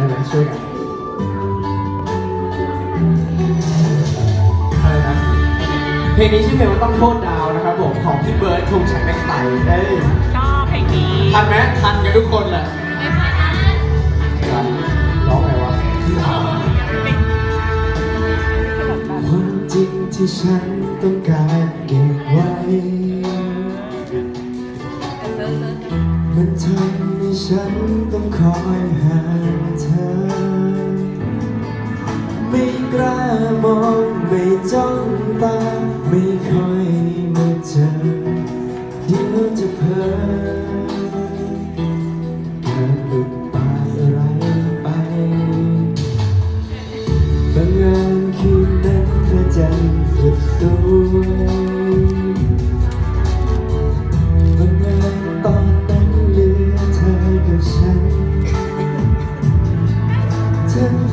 ได้ไหมช่วยกันอะไรนะเพลงนี้ชื่อเพลงว่าต้องโทษดาวนะครับผมของพี่เบิร์ดธงชัยแม็กไตเอ้ยชอบเพลงนี้ทันไหมทันกันทุกคนแหละทันร้องไงวะที่ถามความจริงที่ฉันต้องการเก็บ มันทำให้ฉันต้องคอยหาเธอ ไม่กล้ามองไม่จ้องตา ไม่ค่อยมาเจอเดี๋ยวจะเพ้อ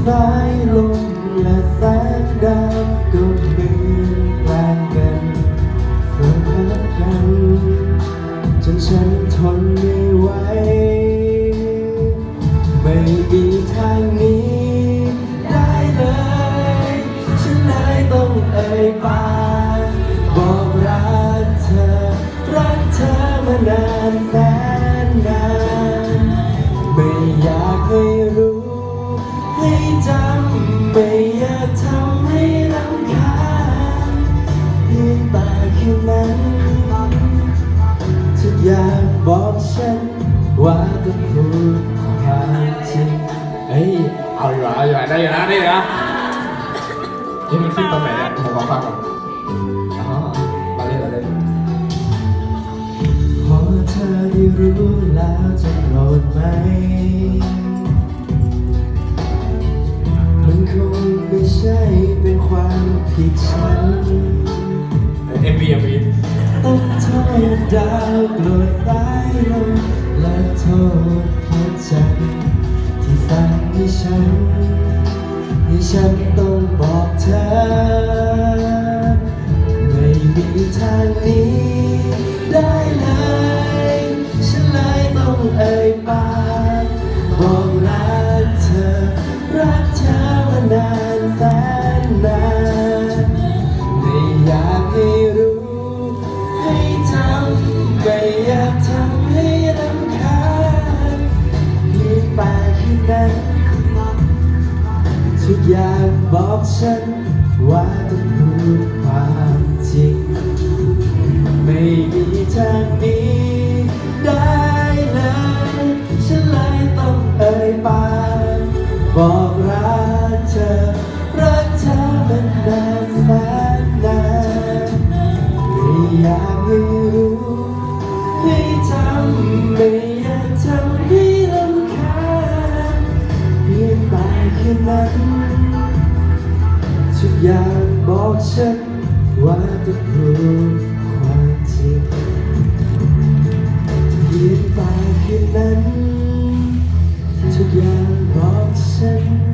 ทั้งฟ้าลมและแสงดาวก็เปลี่ยนแปลงกันเพื่อกันจนฉันทนไม่ไหวไม่มีทางนี้ได้เลย ฉันเลยต้องเอ่ยปากบอกรักเธอ รักเธอมานานแสนนานไม่อยากให้รู้ ให้จำไม่อยากทำให้รำคาญเพียงแต่แค่นั้นทุกอย่างบอกฉัน ว่าต้องพูดความจริงเฮ้ยเอาอยู่เอาอยู่ได้อยู่นะได้อยู่นะนี่มันขึ้นตรงไหนอะผมขอฟังก่อนอ๋อมาเล่นมาเล่นพอเธอได้รู้แล้วจะโกรธไหม ไม่ใช่เป็นความผิดฉันเอ็มบีเอ็มบีต้องโทษดาวโกรธร้ายลงและโทษพระจันทร์ที่สั่งให้ฉันให้ฉันต้องบอกเธอ ไม่มีทางนี้ นั้นทุกอย่างบอกฉันว่าต้องพูดความจริง ไม่มีทางนี้ได้เลย ฉันเลยต้องเอ่ยปากบอก อยากบอกฉันว่าจะพูดความจริงยืนไปยคืนนั้นทุกอย่างบอกฉัน